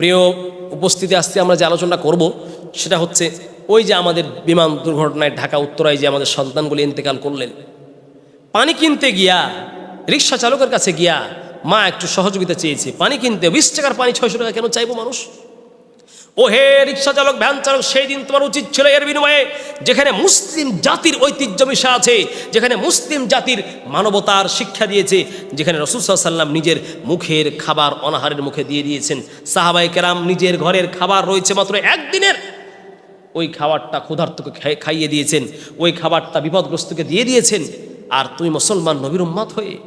প্রিয় উপস্থিতি আসতে আমরা যে আলোচনা করব, সেটা হচ্ছে ওই যে আমাদের বিমান দুর্ঘটনায় ঢাকা, উত্তরায় যে আমাদের সন্তানগুলি ইন্তেকাল করলেন। পানি কিনতে গিয়া, রিক্সা চালকের কাছে গিয়া মা একটু সহযোগিতা চেয়েছে। পানি কিনতে বিশ টাকার পানি ছয়শো টাকা কেন চাইব মানুষ? ও হে রিক্সা চালক ভ্যান চালক সেই দিন তোমার উচিত ছিল এর বিনিময়ে যেখানে মুসলিম জাতির ঐতিহ্য মিশা আছে, যেখানে মুসলিম জাতির মানবতার শিক্ষা দিয়েছে, যেখানে রসুল সাল্লাম নিজের মুখের খাবার অনাহারের মুখে দিয়ে দিয়েছেন। সাহাবাই কেরাম নিজের ঘরের খাবার রয়েছে মাত্র একদিনের। ওই খাবারটা ক্ষুধার্তকে খাই- খাইয়ে দিয়েছেন, ওই খাবারটা বিপদগ্রস্তকে দিয়ে দিয়েছেন। আর তুই মুসলমান নবীর উম্মাত হয়ে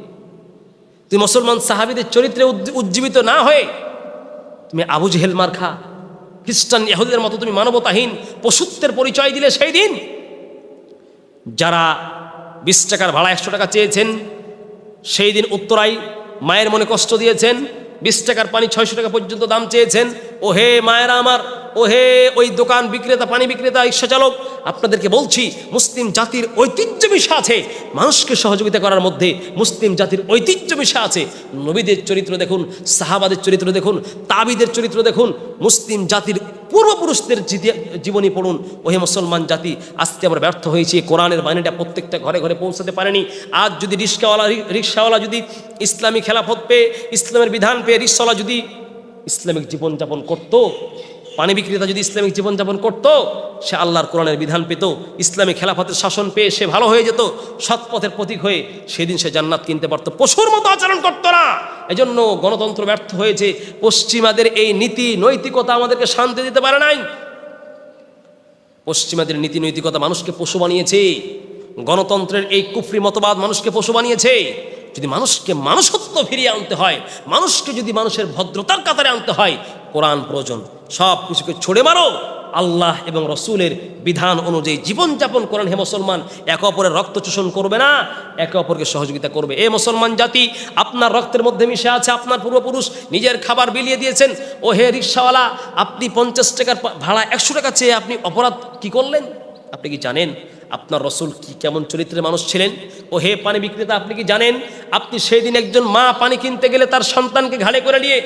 তুই মুসলমান সাহাবিদের চরিত্রে উজ্জীবিত না হয়ে তুমি আবু জেহেল মার খা খ্রিস্টান ইহুদিদের মতো তুমি মানবতাহীন পশুত্বের পরিচয় দিলে সেই দিন? যারা বিশ টাকার ভাড়া একশো টাকা চেয়েছেন, সেই দিন উত্তরায় মায়ের মনে কষ্ট দিয়েছেন, বিশ টাকার পানি ছয়শো টাকা পর্যন্ত দাম চেয়েছেন। ও হে মায়েরা আমার ও হে ওই দোকান বিক্রেতা, পানি বিক্রেতা রিক্সা চালক আপনাদেরকে বলছি, মুসলিম জাতির ঐতিহ্য মিশা আছে। মানুষকে সহযোগিতা করার মধ্যে মুসলিম জাতির ঐতিহ্য মিশা আছে। নবীদের চরিত্র দেখুন, সাহাবাদের চরিত্র দেখুন, তাবিদের চরিত্র দেখুন, মুসলিম জাতির পূর্বপুরুষদের জীবনী পড়ুন, ওহে মুসলমান জাতি, আজকে আমরা ব্যর্থ হয়েছি, কোরআনের বাণীটা প্রত্যেকটা ঘরে ঘরে পৌঁছাতে পারেনি। আজ যদি রিক্সাওয়ালা রিক্সাওয়ালা যদি ইসলামী খেলাফত পেয়ে, ইসলামের বিধান পেয়ে, রিক্সাওয়ালা যদি ইসলামিক জীবনযাপন করত পানি বিক্রেতা যদি ইসলামিক জীবনযাপন করত, সে আল্লাহর কোরআনের বিধান পেত, ইসলামী খেলাফতের শাসন পেয়ে সে ভালো হয়ে যেত সৎ পথের প্রতীক হয়ে সেদিন সে জান্নাত কিনতে পারত। পশুর মতো আচরণ করতো না। এজন্য গণতন্ত্র ব্যর্থ হয়েছে। পশ্চিমাদের এই নীতি নৈতিকতা আমাদেরকে শান্তি দিতে পারে নাই। পশ্চিমাদের নীতি নৈতিকতা মানুষকে পশু বানিয়েছে। গণতন্ত্রের এই কুফরি মতবাদ মানুষকে পশু বানিয়েছে। যদি মানুষকে মানুষত্ব ফিরিয়ে আনতে হয়, মানুষকে যদি মানুষের ভদ্রতার কাতারে আনতে হয় কোরআন প্রয়োজন। সব কিছুকে ছড়ে মারো। আল্লাহ এবং রসুলের বিধান অনুযায়ী জীবনযাপন করেন হে মুসলমান। একে অপরের রক্ত চোষণ করবে না, একে অপরকে সহযোগিতা করবে। এ মুসলমান জাতি, আপনার রক্তের মধ্যে মিশে আছে, আপনার পূর্বপুরুষ নিজের খাবার বিলিয়ে দিয়েছেন। ও হে রিক্সাওয়ালা, আপনি পঞ্চাশ টাকার ভাড়া একশো টাকা চেয়ে আপনি অপরাধ কি করলেন? আপনি কি জানেন আপনার রসুল কি কেমন চরিত্রের মানুষ ছিলেন? ও হে পানি বিক্রেতা, আপনি কি জানেন? আপনি সেই দিন একজন মা পানি কিনতে গেলে তার সন্তানকে ঘাড়ে করে নিয়ে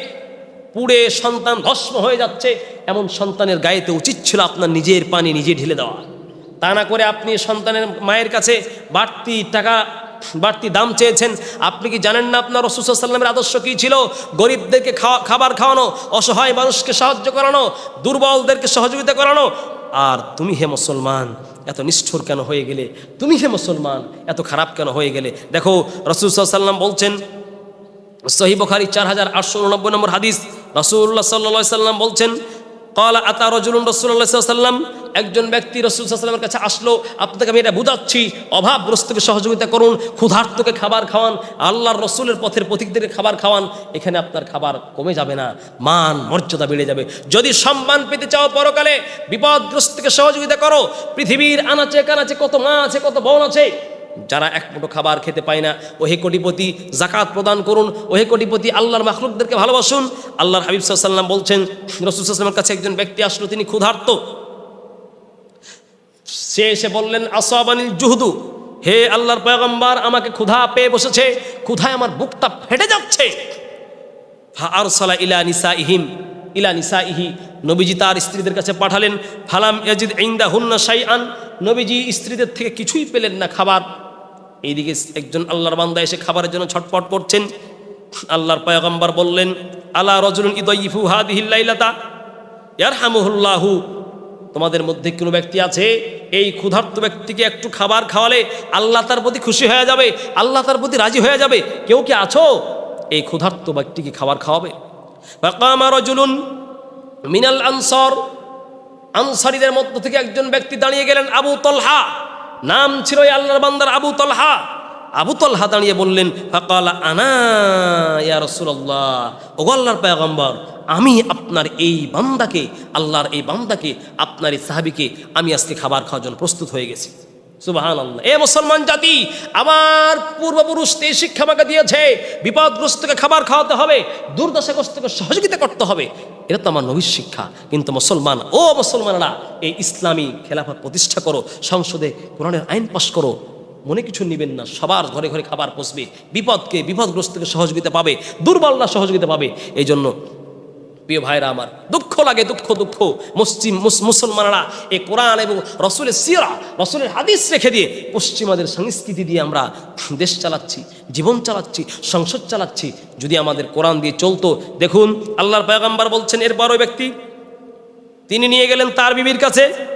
পুড়ে সন্তান ভস্ম হয়ে যাচ্ছে, এমন সন্তানের গায়েতে উচিত ছিল আপনার নিজের পানি নিজে ঢেলে দেওয়া। তা না করে আপনি সন্তানের মায়ের কাছে বাড়তি টাকা, বাড়তি দাম চেয়েছেন। আপনি কি জানেন না আপনার রসুসাল্লামের আদর্শ কী ছিল? গরিবদেরকে খাওয়া, খাবার খাওয়ানো, অসহায় মানুষকে সাহায্য করানো, দুর্বলদেরকে সহযোগিতা করানো। আর তুমি হে মুসলমান, এত নিষ্ঠুর কেন হয়ে গেলে? তুমি হে মুসলমান, এত খারাপ কেন হয়ে গেলে? দেখো, রসুল সাল্লাম বলছেন সহি বখারি চার হাজার আটশো উননব্বই নম্বর হাদিস রসুল্লাহ সাল্লা সাল্লাম বলছেন, কলা আতা রজুল রসুল্লাহ সাল্লাম? একজন ব্যক্তি রসুল সাল্লামের কাছে আসলো আপনাকে আমি এটা বুঝাচ্ছি, অভাবগ্রস্তকে সহযোগিতা করুন, ক্ষুধার্তকে খাবার খাওয়ান, আল্লাহর রসুলের পথের প্রতীকদেরকে খাবার খাওয়ান, এখানে আপনার খাবার কমে যাবে না, মান, মর্যাদা বেড়ে যাবে। যদি সম্মান পেতে চাও পরকালে, বিপদগ্রস্তকে সহযোগিতা করো, পৃথিবীর আনাচে কানাচে কত মা আছে, কত বোন আছে যারা এক মুঠো খাবার খেতে পায় না, ওহে কোটিপতি জাকাত প্রদান করুন, ওহে কোটিপতি আল্লাহর মাখলুকদেরকে ভালোবাসুন। আল্লাহর হাবিব সাল্লাম বলছেন রসুলামের কাছে একজন ব্যক্তি আসলো, তিনি ক্ষুধার্ত। সে এসে বললেন, আসাবানিল জুহুদু, হে আল্লাহর পয়গম্বর, আমাকে ক্ষুধা পেয়ে বসেছে, ক্ষুধায় আমার বুকটা ফেটে যাচ্ছে। আরসালা ইলা নিসা ইহিম ইলা নিসা ইহি নবীজি তার স্ত্রীদের কাছে পাঠালেন, ফালাম ইয়াজিদ ইন্দা হুন্না সাই আন নবীজি স্ত্রীদের থেকে কিছুই পেলেন না খাবার। এইদিকে একজন আল্লাহর বান্দা এসে খাবারের জন্য ছটপট করছেন। আল্লাহর পয়গম্বর বললেন, আলা রজুল ইদয়িফু হাদিহিল্লাইলাতা ইয়ারহামুহুল্লাহু? তোমাদের মধ্যে কোনো ব্যক্তি আছে, এই ক্ষুধার্ত ব্যক্তিকে একটু খাবার খাওয়ালে আল্লাহ তার প্রতি খুশি হয়ে যাবে, আল্লাহ তার প্রতি রাজি হয়ে যাবে। কেউ কি আছো? এই ক্ষুধার্ত ব্যক্তিকে খাবার খাওয়াবে। রাজুলুন মিনাল আনসার। আনসারীদের মধ্য থেকে একজন ব্যক্তি দাঁড়িয়ে গেলেন আবু তলহা। নাম ছিল আল্লাহর বান্দার আবু তলহা। আবু তলহা দাঁড়িয়ে বললেন, ফাকাল আনা, ইয়া রাসূলুল্লাহ ও আল্লাহর পয়গম্বর, আমি আপনার এই বান্দাকে, আল্লাহর এই বান্দাকে, আপনার এই সাহাবিকে আমি আজকে খাবার খাওয়ার জন্য প্রস্তুত হয়ে গেছি। সুবাহান এ মুসলমান জাতি, আমার শিক্ষা আমাকে দিয়েছে বিপদগ্রস্তকে খাবার খাওয়াতে হবে দুর্দশাগ্রস্তকে সহযোগিতা করতে হবে। এটা তো আমার নবীর শিক্ষা। কিন্তু মুসলমান, ও মুসলমানরা, এই ইসলামী খেলাফত প্রতিষ্ঠা করো, সংসদে কোরআনের আইন পাশ করো, মনে কিছু নেবেন না, সবার ঘরে ঘরে খাবার পচবে বিপদকে, বিপদগ্রস্তকে সহযোগিতা পাবে, দুর্বলরা সহযোগিতা পাবে। এই জন্য প্রিয় ভাইরা আমার, দুঃখ লাগে, দুঃখ দুঃখ। মুসলিম, মুস- মুসলমানরা এ কোরআন এবং রসুলের সিরা, রসুলের হাদিস রেখে দিয়ে পশ্চিমাদের সংস্কৃতি দিয়ে আমরা দেশ চালাচ্ছি, জীবন চালাচ্ছি, সংসদ চালাচ্ছি, যদি আমাদের কোরআন দিয়ে চলতো। দেখুন, আল্লাহর পায়গাম্বার বলছেন, এরপর ওই ব্যক্তি, তিনি নিয়ে গেলেন তার বিবির কাছে।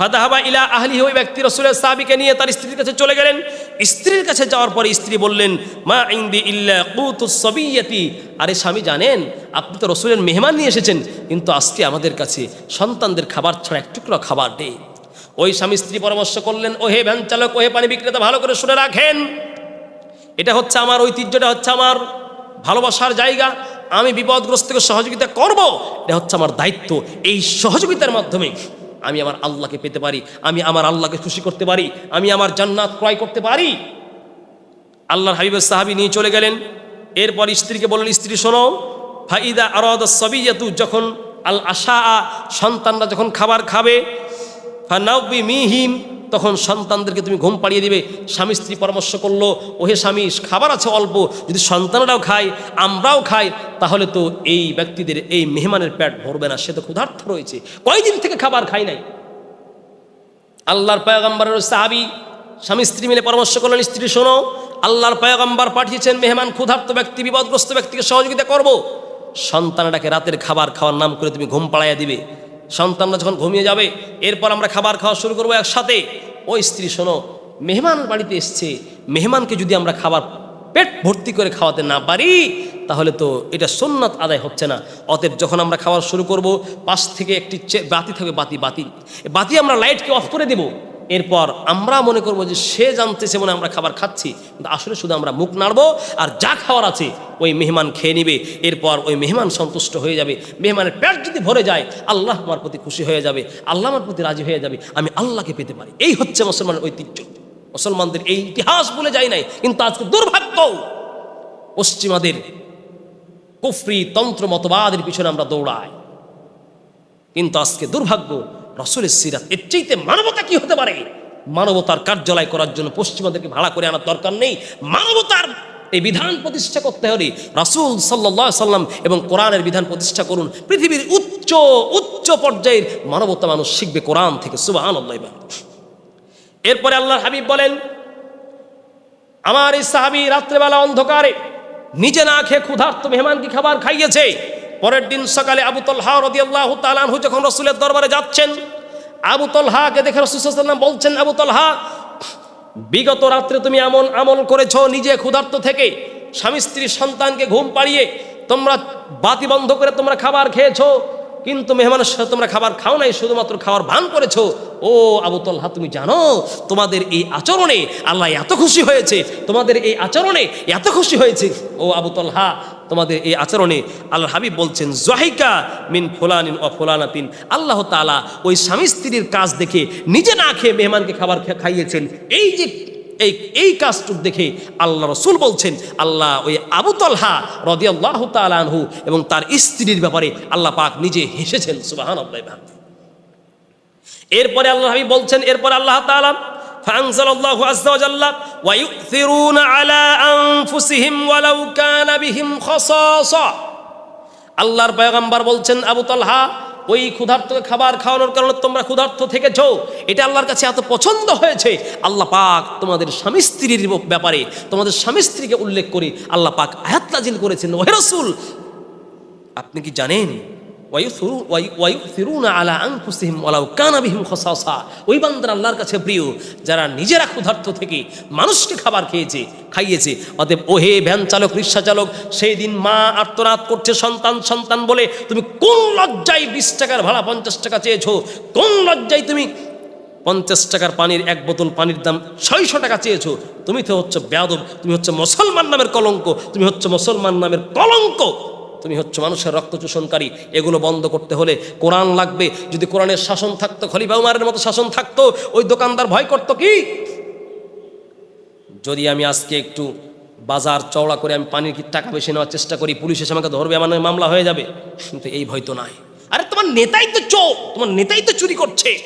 ফাদাহাবা ইলা আহলি ওই ব্যক্তি রসুলের সাহাবিকে নিয়ে তার স্ত্রীর কাছে চলে গেলেন। স্ত্রীর কাছে যাওয়ার পরে স্ত্রী বললেন, মা ইন্দি ইল্লা কুতুস সবিয়াতি। আরে স্বামী, জানেন, আপনি তো রসুলের মেহমান নিয়ে এসেছেন, কিন্তু আজকে আমাদের কাছে সন্তানদের খাবার ছাড়া এক টুকরো খাবার নেই। ওই স্বামী স্ত্রী পরামর্শ করলেন ও হে ভ্যান চালক ও হে পানি বিক্রেতা, ভালো করে শুনে রাখেন। এটা হচ্ছে আমার ঐতিহ্যটা হচ্ছে আমার ভালোবাসার জায়গা। আমি বিপদগ্রস্তকে সহযোগিতা করব, এটা হচ্ছে আমার দায়িত্ব। এই সহযোগিতার মাধ্যমে আমি আমার আল্লাহকে পেতে পারি, আমি আমার আল্লাহকে খুশি করতে পারি, আমি আমার জান্নাত ক্রয় করতে পারি। আল্লাহর হাবিবের সাহাবি নিয়ে চলে গেলেন। এরপর স্ত্রীকে বললেন, স্ত্রী, শোনো, ফাইদা আরদ সবিয়াতু, যখন আল আশা সন্তানরা যখন খাবার খাবে ফা নাউবি মিহিম তখন সন্তানদেরকে তুমি ঘুম পাড়িয়ে দিবে। স্বামী স্ত্রী পরামর্শ করল, ওহে স্বামী, খাবার আছে অল্প, যদি সন্তানরাও খায়, আমরাও খাই, তাহলে তো এই ব্যক্তিদের, এই মেহমানের পেট ভরবে না। সে তো ক্ষুধার্থ রয়েছে। কয়দিন থেকে খাবার খাই নাই। আল্লাহর পয়গম্বরের সাহাবি স্বামী স্ত্রী মিলে পরামর্শ করলেন, স্ত্রী, শোনো, আল্লাহর পয়গম্বর পাঠিয়েছেন মেহমান ক্ষুধার্ত ব্যক্তি, বিপদগ্রস্ত ব্যক্তিকে সহযোগিতা করব। সন্তানটাকে রাতের খাবার খাওয়ার নাম করে তুমি ঘুম পাড়াইয়া দিবে। সন্তানরা যখন ঘুমিয়ে যাবে, এরপর আমরা খাবার খাওয়া শুরু করব একসাথে। ওই স্ত্রী, শোনো মেহমান বাড়িতে এসছে। মেহমানকে যদি আমরা খাবার, পেট ভর্তি করে খাওয়াতে না পারি, তাহলে তো এটা সোননাথ আদায় হচ্ছে না। অতএব যখন আমরা খাওয়া শুরু করব, পাশ থেকে একটি বাতি থাকবে বাতি বাতি। বাতি আমরা লাইটকে অফ করে দেব। এরপর আমরা মনে করব যে সে জানতেছে মনে আমরা খাবার খাচ্ছি, কিন্তু আসলে শুধু আমরা মুখ নাড়বো আর যা খাওয়ার আছে ওই মেহমান খেয়ে নিবে। এরপর ওই মেহমান সন্তুষ্ট হয়ে যাবে। মেহমানের পেট যদি ভরে যায়, আল্লাহ আমার প্রতি খুশি হয়ে যাবে, আল্লাহ আমার প্রতি রাজি হয়ে যাবে, আমি আল্লাহকে পেতে পারি। এই হচ্ছে মুসলমানের ঐতিহ্য। মুসলমানদের এই ইতিহাস বলে যায় নাই, কিন্তু আজকে দুর্ভাগ্য, পশ্চিমাদের কুফরি তন্ত্র মতবাদের পিছনে আমরা দৌড়াই। কিন্তু আজকে দুর্ভাগ্য রসুলের সিরাত, এর চাইতে মানবতা কি হতে পারে? মানবতার কার্যালয় করার জন্য পশ্চিমাদেরকে ভাড়া করে আনার দরকার নেই। মানবতার এই বিধান প্রতিষ্ঠা করতে হলে রাসূল সাল্লাহ সাল্লাম এবং কোরআনের বিধান প্রতিষ্ঠা করুন। পৃথিবীর উচ্চ উচ্চ পর্যায়ের মানবতা মানুষ শিখবে কোরআন থেকে সুবাহ এরপরে আল্লাহ হাবিব বলেন, আমার এই সাহাবি রাত্রেবেলা অন্ধকারে নিজে না খেয়ে ক্ষুধার্ত মেহমানকে খাবার খাইয়েছে। পরের দিন সকালে আবু তলহা রদিয়াল্লাহ তালানহু যখন রসুলের দরবারে যাচ্ছেন, আবু তলহাকে দেখে রসুলাম বলছেন, আবু তলহা, বিগত রাত্রে তুমি এমন আমল করেছ নিজে ক্ষুধার্ত থেকে, স্বামী স্ত্রীর সন্তানকে ঘুম পাড়িয়ে তোমরা বাতি বন্ধ করে তোমরা খাবার খেয়েছো, কিন্তু মেহমানের সাথে তোমরা খাবার খাও নাই, শুধুমাত্র খাওয়ার ভান করেছ? ও আবু তলহা, তুমি জানো, তোমাদের এই আচরণে আল্লাহ এত খুশি হয়েছে, তোমাদের এই আচরণে এত খুশি হয়েছে। ও আবু তলহা তোমাদের এই আচরণে আল্লাহ হাবিব বলছেন জহিকা মিন ফুলানিন ও ফুলানাতিন আল্লাহ তালা ওই স্বামী স্ত্রীর কাজ দেখে নিজে না খেয়ে মেহমানকে খাবার খা- খাইয়েছেন এই যে এই এই কাজটুক দেখে আল্লাহ রসুল বলছেন আল্লাহ ওই আবু তলহা রদি আল্লাহ তালানহু এবং তার স্ত্রীর ব্যাপারে আল্লাহ পাক নিজে হেসেছেন সুবাহান আল্লাহ এরপরে আল্লাহ হাবিব বলছেন এরপর আল্লাহ তাআলা فأنزل الله عز وجل ويؤثرون على আনফুসিহিম ওয়ালাউ কানা বিহিম আল্লাহর পয়গম্বর বলছেন, আবু তালহা, ওই ক্ষুধার্তকে খাবার খাওয়ানোর কারণে তোমরা ক্ষুধার্ত থেকেছ। এটা আল্লাহর কাছে এত পছন্দ হয়েছে। আল্লাহ পাক তোমাদের স্বামী স্ত্রীর ব্যাপারে, তোমাদের স্বামী স্ত্রীকে উল্লেখ করে আল্লাহ পাক আয়াত নাজিল করেছেন। ওহে রসুল, আপনি কি জানেন আলা আনফুসিহিম ওয়ালাউ কানা বিহিম খসাসা। ওই বান্দার আল্লাহর কাছে প্রিয়, যারা নিজেরা ক্ষুধার্ত থেকে মানুষকে খাবার খেয়েছে, খাইয়েছে, অতএব ওহে ভ্যান চালক, রিক্সা চালক, সেই দিন মা আর্তনাদ করছে সন্তান সন্তান বলে, তুমি কোন লজ্জায় বিশ টাকার ভাড়া পঞ্চাশ টাকা চেয়েছো? কোন লজ্জায় তুমি পঞ্চাশ টাকার পানির এক বোতল পানির দাম ছয়শো টাকা চেয়েছো? তুমি তো হচ্ছে বেয়াদব, তুমি হচ্ছে মুসলমান নামের কলঙ্ক, তুমি হচ্ছে মুসলমান নামের কলঙ্ক। তুমি হচ্ছে মানুষের রক্ত চোষণকারী। এগুলো বন্ধ করতে হলে কোরআন লাগবে। যদি কোরআনের শাসন থাকতো, খলিফা উমারের মতো শাসন থাকতো, ওই দোকানদার ভয় করতো কি? যদি আমি আজকে একটু বাজার চওড়া করে আমি পানির টাকা বেশি নেওয়ার চেষ্টা করি, পুলিশ এসে আমাকে ধরবে, আমার মামলা হয়ে যাবে। কিন্তু এই ভয় তো নাই। আরে তোমার নেতাই তো চোর! তোমার নেতাই তো চুরি করছে।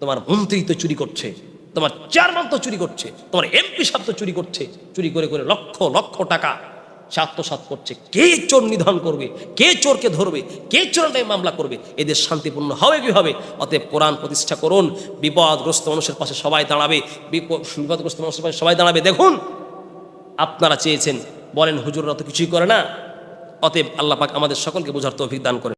তোমার মন্ত্রী তো চুরি করছে। তোমার চেয়ারম্যান তো চুরি করছে। তোমার এমপি সাহেব তো চুরি করছে। চুরি করে করে লক্ষ লক্ষ টাকা। আত্মসাত করছে। কে চোর নিধন করবে? কে চোরকে ধরবে? কে চোরটাই মামলা করবে? এদের শান্তিপূর্ণ হবে কি হবে অতএব কোরআন প্রতিষ্ঠা করুন। বিপদগ্রস্ত মানুষের পাশে সবাই দাঁড়াবে। বিপদ- বিপদগ্রস্ত মানুষের পাশে সবাই দাঁড়াবে। দেখুন, আপনারা চেয়েছেন, বলেন, হুজুররা তো কিছুই করে না। অতএব আল্লাহ পাক আমাদের সকলকে বোঝার তৌফিক দান করে